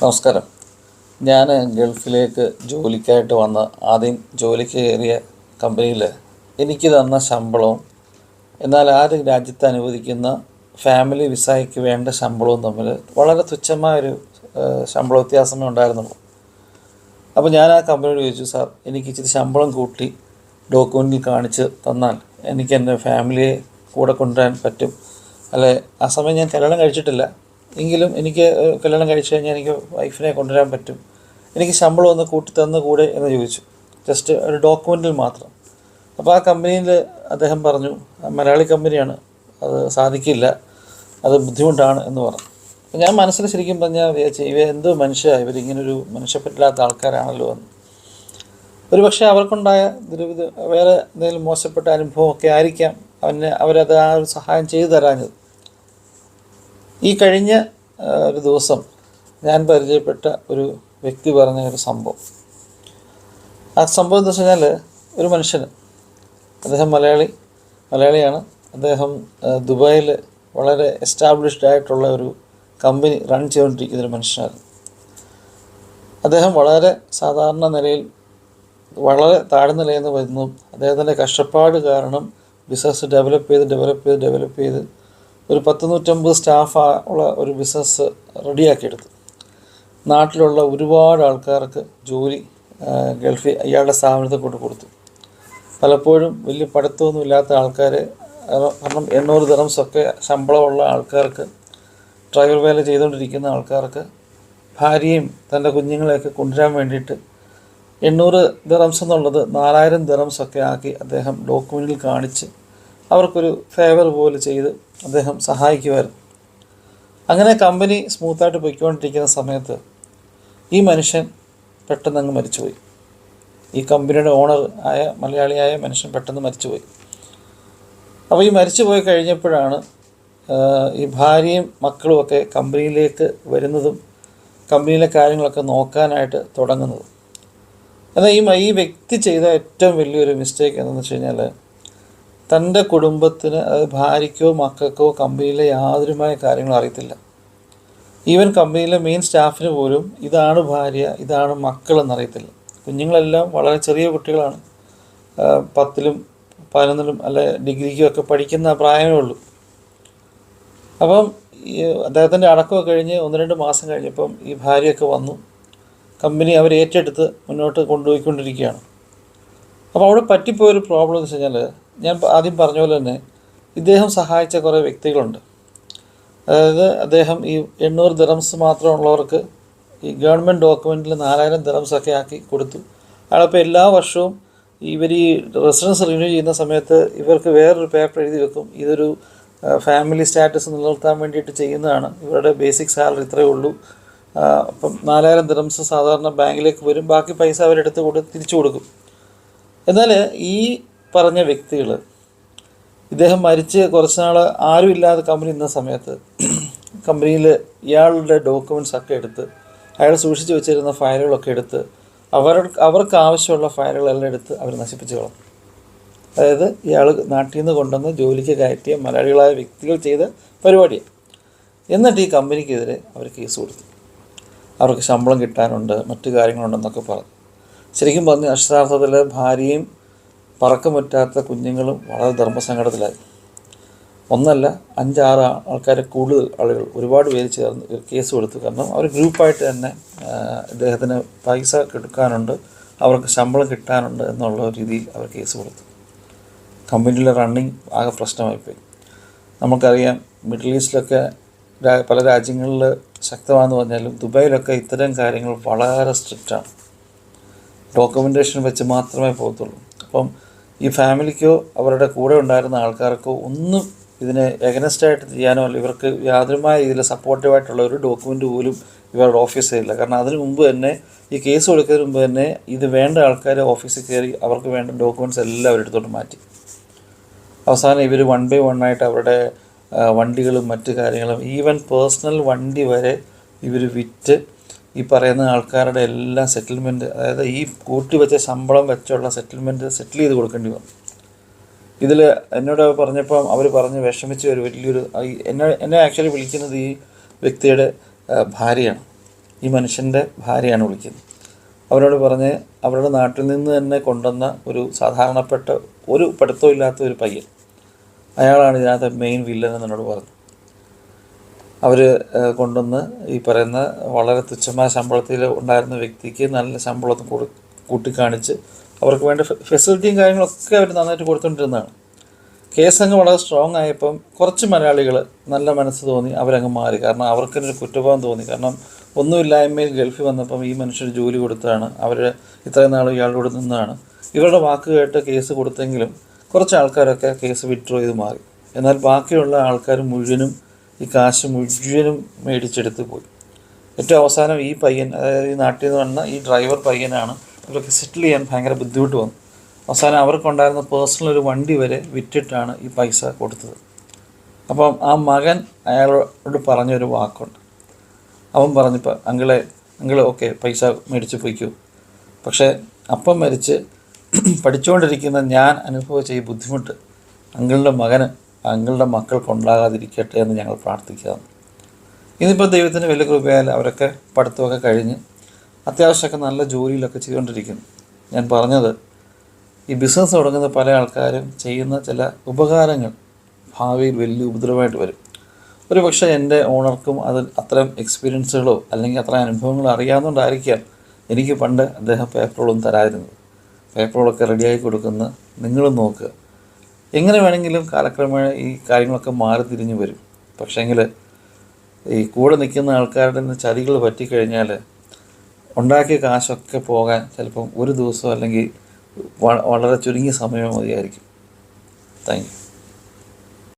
നമസ്കാരം. ഞാൻ ഗൾഫിലേക്ക് ജോലിക്കായിട്ട് വന്ന് ആദ്യം ജോലിക്ക് കയറിയ കമ്പനിയിൽ എനിക്ക് തന്ന ശമ്പളവും എന്നാൽ ആ രാജ്യത്ത് അനുവദിക്കുന്ന ഫാമിലി വിസയ്ക്ക് വേണ്ട ശമ്പളവും തമ്മിൽ വളരെ തുച്ഛമായൊരു ശമ്പള വ്യത്യാസമേ ഉണ്ടായിരുന്നുള്ളൂ. അപ്പോൾ ഞാൻ ആ കമ്പനിയോട് ചോദിച്ചു സാർ എനിക്ക് ഇച്ചിരി ശമ്പളം കൂട്ടി ഡോക്യുമെന്റിൽ കാണിച്ച് തന്നാൽ എനിക്ക് എന്റെ ഫാമിലിയെ കൂടെ കൊണ്ടുവരാൻ പറ്റും? അല്ലെ ആ സമയം ഞാൻ കല്യാണം കഴിച്ചിട്ടില്ല. എങ്കിലും എനിക്ക് കല്യാണം കഴിച്ചു കഴിഞ്ഞാൽ എനിക്ക് വൈഫിനെ കൊണ്ടുവരാൻ പറ്റും. എനിക്ക് ശമ്പളം ഒന്ന് കൂട്ടി തന്നു കൂടെ എന്ന് ചോദിച്ചു. ജസ്റ്റ് ഒരു ഡോക്യുമെന്റിൽ മാത്രം. അപ്പോൾ ആ കമ്പനിയിൽ അദ്ദേഹം പറഞ്ഞു "ആ മലയാളി കമ്പനിയാണ് അത് സാധിക്കില്ല അത് ബുദ്ധിമുട്ടാണ് എന്ന് പറഞ്ഞു. ഞാൻ മനസ്സിൽ ശരിക്കും പറഞ്ഞാൽ വിചാരിച്ചു ഇവ എന്തോ മനുഷ്യ ഇവരിങ്ങനൊരു മനുഷ്യപ്പെട്ടില്ലാത്ത ആൾക്കാരാണല്ലോ എന്ന്. ഒരു പക്ഷേ അവർക്കുണ്ടായ ദുരിത വേറെ എന്തെങ്കിലും മോശപ്പെട്ട അനുഭവമൊക്കെ ആയിരിക്കാം. അവന് അവരത് ആ ഒരു സഹായം ചെയ്തു തരാഞ്ഞത്. ഈ കഴിഞ്ഞ ഒരു ദിവസം ഞാൻ പരിചയപ്പെട്ട ഒരു വ്യക്തി പറഞ്ഞ ഒരു സംഭവം. ആ സംഭവം എന്താ വെച്ച് ഒരു മനുഷ്യന് അദ്ദേഹം മലയാളി മലയാളിയാണ്. അദ്ദേഹം ദുബായിൽ വളരെ എസ്റ്റാബ്ലിഷ്ഡ് ആയിട്ടുള്ള ഒരു കമ്പനി റൺ ചെയ്തുകൊണ്ടിരിക്കുന്ന ഒരു മനുഷ്യനായിരുന്നു. അദ്ദേഹം വളരെ സാധാരണ നിലയിൽ വളരെ താഴ്ന്ന നിലയിൽ നിന്ന് വരുന്നു. അദ്ദേഹത്തിന്റെ കഷ്ടപ്പാട് കാരണം ബിസിനസ് ഡെവലപ്പ് ചെയ്ത് ഡെവലപ്പ് ചെയ്ത് ഡെവലപ്പ് ചെയ്ത് ഒരു പത്ത് നൂറ്റമ്പത് സ്റ്റാഫ് ഉള്ള ഒരു ബിസിനസ് റെഡിയാക്കിയെടുത്തു. നാട്ടിലുള്ള ഒരുപാട് ആൾക്കാർക്ക് ജോലി ഗൾഫിൽ ഇയാളുടെ സ്ഥാപനത്തിൽ കൊണ്ട് കൊടുത്തു. പലപ്പോഴും വലിയ പഠിത്തമൊന്നും ഇല്ലാത്ത ആൾക്കാർ കാരണം എണ്ണൂറ് ദിറംസൊക്കെ ശമ്പളമുള്ള ആൾക്കാർക്ക് ഡ്രൈവർ വേല ചെയ്തുകൊണ്ടിരിക്കുന്ന ആൾക്കാർക്ക് ഭാര്യയും തന്റെ കുഞ്ഞുങ്ങളെയൊക്കെ കൊണ്ടുവരാൻ വേണ്ടിയിട്ട് എണ്ണൂറ് ദിറംസ് എന്നുള്ളത് നാലായിരം ദിറംസൊക്കെ ആക്കി അദ്ദേഹം ഡോക്യുമെന്റിൽ കാണിച്ച് അവർക്കൊരു ഫേവർ പോലെ ചെയ്ത് അദ്ദേഹം സഹായിക്കുമായിരുന്നു. അങ്ങനെ കമ്പനി സ്മൂത്തായിട്ട് പൊയ്ക്കൊണ്ടിരിക്കുന്ന സമയത്ത് ഈ മനുഷ്യൻ പെട്ടെന്ന് അങ്ങ് മരിച്ചുപോയി. ഈ കമ്പനിയുടെ ഓണർ ആയ മലയാളിയായ മനുഷ്യൻ പെട്ടെന്ന് മരിച്ചുപോയി. അപ്പോൾ ഈ മരിച്ചു പോയി കഴിഞ്ഞപ്പോഴാണ് ഈ ഭാര്യയും മക്കളുമൊക്കെ കമ്പനിയിലേക്ക് വരുന്നതും കമ്പനിയിലെ കാര്യങ്ങളൊക്കെ നോക്കാനായിട്ട് തുടങ്ങുന്നതും. എന്നാൽ ഈ ഈ വ്യക്തി ചെയ്ത ഏറ്റവും വലിയൊരു മിസ്റ്റേക്ക് എന്താണെന്ന് വെച്ച് കഴിഞ്ഞാൽ തന്റെ കുടുംബത്തിന് അതായത് ഭാര്യയ്ക്കോ മക്കൾക്കോ കമ്പനിയിലെ യാതൊരുമായ കാര്യങ്ങളും അറിയത്തില്ല. ഈവൻ കമ്പനിയിലെ മെയിൻ സ്റ്റാഫിന് പോലും ഇതാണ് ഭാര്യ ഇതാണ് മക്കളെന്നറിയത്തില്ല. കുഞ്ഞുങ്ങളെല്ലാം വളരെ ചെറിയ കുട്ടികളാണ്. പത്തിലും പതിനൊന്നിലും അല്ലെ ഡിഗ്രിക്കും ഒക്കെ പഠിക്കുന്ന പ്രായമേ ഉള്ളൂ. അപ്പം അദ്ദേഹത്തിന്റെ അടക്കമൊക്കെ കഴിഞ്ഞ് ഒന്ന് രണ്ട് മാസം കഴിഞ്ഞപ്പം ഈ ഭാര്യയൊക്കെ വന്നു. കമ്പനി അവർ ഏറ്റെടുത്ത് മുന്നോട്ട് കൊണ്ടുപോയിക്കൊണ്ടിരിക്കുകയാണ്. അപ്പോൾ അവിടെ പറ്റിപ്പോയൊരു പ്രോബ്ലം എന്ന് വെച്ച് കഴിഞ്ഞാൽ ഞാൻ ആദ്യം പറഞ്ഞ പോലെ തന്നെ ഇദ്ദേഹം സഹായിച്ച കുറേ വ്യക്തികളുണ്ട്. അതായത് അദ്ദേഹം ഈ എണ്ണൂറ് ദിറംസ് മാത്രമുള്ളവർക്ക് ഈ ഗവൺമെന്റ് ഡോക്യുമെന്റിൽ നാലായിരം ദിറംസ് ഒക്കെ ആക്കി കൊടുത്തു. അയാളപ്പോൾ എല്ലാ വർഷവും ഇവർ ഈ റെസിഡൻസ് റിന്യൂ ചെയ്യുന്ന സമയത്ത് ഇവർക്ക് വേറൊരു പേപ്പർ എഴുതി വെക്കും. ഇതൊരു ഫാമിലി സ്റ്റാറ്റസ് നിലനിർത്താൻ വേണ്ടിയിട്ട് ചെയ്യുന്നതാണ്. ഇവരുടെ ബേസിക് സാലറി ഇത്രയേ ഉള്ളൂ. അപ്പം നാലായിരം ദിറംസ് സാധാരണ ബാങ്കിലേക്ക് വരും. ബാക്കി പൈസ അവരെടുത്ത് കൊടുത്ത് തിരിച്ചു കൊടുക്കും. എന്നാൽ ഈ പറഞ്ഞ വ്യക്തികൾ ഇദ്ദേഹം മരിച്ച് കുറച്ച് നാൾ ആരും ഇല്ലാതെ കമ്പനി നിന്ന സമയത്ത് കമ്പനിയിൽ ഇയാളുടെ ഡോക്യുമെന്റ്സ് ഒക്കെ എടുത്ത് അയാൾ സൂക്ഷിച്ച് വെച്ചിരുന്ന ഫയലുകളൊക്കെ എടുത്ത് അവർ അവർക്ക് ആവശ്യമുള്ള ഫയലുകളെല്ലാം എടുത്ത് അവർ നശിപ്പിച്ചു കളഞ്ഞു. അതായത് ഇയാൾ നാട്ടിൽ നിന്ന് കൊണ്ടുവന്ന് ജോലിക്ക് കയറ്റിയ മലയാളികളായ വ്യക്തികൾ ചെയ്ത പരിപാടിയാണ് എന്നിട്ട് ഈ കമ്പനിക്കെതിരെ അവർ കേസ് കൊടുത്തു. അവർക്ക് ശമ്പളം കിട്ടാനുണ്ട് മറ്റു കാര്യങ്ങളുണ്ടെന്നൊക്കെ പറഞ്ഞു. ശരിക്കും പറഞ്ഞ് അക്ഷരാർത്ഥത്തിൽ ഭാര്യയും പറക്കമുറ്റാത്ത കുഞ്ഞുങ്ങളും വളരെ ധർമ്മസങ്കടത്തിലായി. ഒന്നല്ല അഞ്ചാറ് ആൾക്കാരെ കൂടുതൽ ആളുകൾ ഒരുപാട് പേര് ചേർന്ന് കേസ് കൊടുത്തു. കാരണം അവർ ഗ്രൂപ്പായിട്ട് തന്നെ ഇദ്ദേഹത്തിന് പൈസ കൊടുക്കാനുണ്ട് അവർക്ക് ശമ്പളം കിട്ടാനുണ്ട് എന്നുള്ള രീതിയിൽ അവർ കേസ് കൊടുത്തു. കമ്പനിയിലെ റണ്ണിങ് ആകെ പ്രശ്നമായിപ്പോയി. നമുക്കറിയാം മിഡിൽ ഈസ്റ്റിലൊക്കെ പല രാജ്യങ്ങളിൽ ശക്തമാണെന്ന് പറഞ്ഞാലും ദുബായിലൊക്കെ ഇത്തരം കാര്യങ്ങൾ വളരെ സ്ട്രിക്റ്റാണ്. ഡോക്യുമെന്റേഷൻ വെച്ച് മാത്രമേ പോകത്തുള്ളൂ. അപ്പം ഈ ഫാമിലിക്കോ അവരുടെ കൂടെ ഉണ്ടായിരുന്ന ആൾക്കാർക്കോ ഒന്നും ഇതിനെ എഗനസ്റ്റായിട്ട് ചെയ്യാനോ അല്ല ഇവർക്ക് യാതൊരുമായ രീതിയിൽ സപ്പോർട്ടീവായിട്ടുള്ള ഒരു ഡോക്യുമെന്റ് പോലും ഇവരുടെ ഓഫീസിലില്ല കാരണം അതിന് മുമ്പ് തന്നെ ഈ കേസ് കൊടുക്കുന്നതിന് മുമ്പ് തന്നെ ഇത് വേണ്ട ആൾക്കാർ ഓഫീസിൽ കയറി അവർക്ക് വേണ്ട ഡോക്യുമെന്റ്സ് എല്ലാം അവരെടുത്തോട്ട് മാറ്റി. അവസാനം ഇവർ വൺ ബൈ വൺ ആയിട്ട് അവരുടെ വണ്ടികളും മറ്റു കാര്യങ്ങളും ഈവൻ പേഴ്സണൽ വണ്ടി വരെ ഇവർ വിറ്റ് ഈ പറയുന്ന ആൾക്കാരുടെ എല്ലാ സെറ്റിൽമെന്റ് അതായത് ഈ കൂട്ടി വെച്ച ശമ്പളം വെച്ചുള്ള സെറ്റിൽമെന്റ് സെറ്റിൽ ചെയ്ത് കൊടുക്കേണ്ടി വന്നു. ഇതിൽ എന്നോട് പറഞ്ഞപ്പം അവർ പറഞ്ഞ് വിഷമിച്ച ഒരു വലിയൊരു എന്നെ എന്നെ ആക്ച്വലി വിളിക്കുന്നത് ഈ വ്യക്തിയുടെ ഭാര്യയാണ്. ഈ മനുഷ്യന്റെ ഭാര്യയാണ് വിളിക്കുന്നത്. അവരോട് പറഞ്ഞ് അവരുടെ നാട്ടിൽ നിന്ന് തന്നെ കൊണ്ടുവന്ന ഒരു സാധാരണപ്പെട്ട ഒരു പഠിത്തമില്ലാത്ത ഒരു പയ്യൻ. അയാളാണ് ഇതിനകത്ത് മെയിൻ വില്ലൻ എന്നോട് പറഞ്ഞു അവർ കൊണ്ടുവന്ന് ഈ പറയുന്ന വളരെ തുച്ഛമായ ശമ്പളത്തിൽ ഉണ്ടായിരുന്ന വ്യക്തിക്ക് നല്ല ശമ്പളം കൊടു കൂട്ടിക്കാണിച്ച് അവർക്ക് വേണ്ട ഫെസിലിറ്റിയും കാര്യങ്ങളൊക്കെ അവർ നന്നായിട്ട് കൊടുത്തുകൊണ്ടിരുന്നതാണ് കേസ് അങ്ങ് വളരെ സ്ട്രോങ് ആയപ്പം കുറച്ച് മലയാളികൾ നല്ല മനസ്സ് തോന്നി അവരങ്ങ് മാറി. കാരണം അവർക്കൊരു കുറ്റബോധം തോന്നി. കാരണം ഒന്നുമില്ലായ്മയിൽ ഗൾഫിൽ വന്നപ്പം ഈ മനുഷ്യർ ജോലി കൊടുത്താണ്. അവർ ഇത്രയും നാൾ ഇയാളുടെ കൂടെ നിന്നാണ്. ഇവരുടെ വാക്ക് കേട്ട് കേസ് കൊടുത്തെങ്കിലും കുറച്ച് ആൾക്കാരൊക്കെ കേസ് വിഡ്രോ ചെയ്ത് മാറി. എന്നാൽ ബാക്കിയുള്ള ആൾക്കാർ മുഴുവനും ഈ കാശ് മുഴുവനും മേടിച്ചെടുത്ത് പോയി. ഏറ്റവും അവസാനം ഈ പയ്യൻ അതായത് ഈ നാട്ടിൽ നിന്ന് വന്ന ഈ ഡ്രൈവർ പയ്യനാണ് ഇവരൊക്കെ സെറ്റിൽ ചെയ്യാൻ ഭയങ്കര ബുദ്ധിമുട്ട് വന്നു. അവസാനം അവർക്കുണ്ടായിരുന്ന പേഴ്സണൽ ഒരു വണ്ടി വരെ വിറ്റിട്ടാണ് ഈ പൈസ കൊടുത്തത്. അപ്പം ആ മകൻ അയാളോട് പറഞ്ഞൊരു വാക്കുണ്ട്. അവൻ പറഞ്ഞപ്പോൾ അങ്കിളെ അങ്കിൾ ഓക്കെ പൈസ മേടിച്ച് പോയിക്കൂ. പക്ഷേ അപ്പം മരിച്ച് പഠിച്ചുകൊണ്ടിരിക്കുന്ന ഞാൻ അനുഭവിച്ച ഈ ബുദ്ധിമുട്ട് അങ്കിളിന്റെ മകന് അങ്കിളുടെ മക്കൾക്കുണ്ടാകാതിരിക്കട്ടെ എന്ന് ഞങ്ങൾ പ്രാർത്ഥിക്കാം ഇന്നിപ്പോൾ ദൈവത്തിന് വലിയ കൃപയാൽ അവരൊക്കെ പഠിത്തമൊക്കെ കഴിഞ്ഞ് അത്യാവശ്യമൊക്കെ നല്ല ജോലിയിലൊക്കെ ചെയ്തുകൊണ്ടിരിക്കുന്നു. ഞാൻ പറഞ്ഞത് ഈ ബിസിനസ് തുടങ്ങുന്ന പല ആൾക്കാരും ചെയ്യുന്ന ചില ഉപകാരങ്ങൾ ഭാവിയിൽ വലിയ ഉപദ്രവമായിട്ട് വരും. ഒരു പക്ഷേ എന്റെ ഓണർക്കും അത് അത്തരം എക്സ്പീരിയൻസുകളോ അല്ലെങ്കിൽ അത്ര അനുഭവങ്ങളോ അറിയാവുന്നതുകൊണ്ടായിരിക്കാം എനിക്ക് പണ്ട് അദ്ദേഹം പേപ്പറുകളൊന്നും തരാതിരുന്നത്. പേപ്പറുകളൊക്കെ റെഡിയാക്കി കൊടുക്കുന്ന നിങ്ങളും നോക്കുക. എങ്ങനെ വേണമെങ്കിലും കാലക്രമേണ ഈ കാര്യങ്ങളൊക്കെ മാറി തിരിഞ്ഞു വരും. പക്ഷേങ്കിൽ ഈ കൂടെ നിൽക്കുന്ന ആൾക്കാരുടെ നിന്ന് ചതികൾ പറ്റിക്കഴിഞ്ഞാൽ ഉണ്ടാക്കിയ കാശൊക്കെ പോകാൻ ചിലപ്പം ഒരു ദിവസം അല്ലെങ്കിൽ വളരെ ചുരുങ്ങിയ സമയം മതിയായിരിക്കും. Thank you.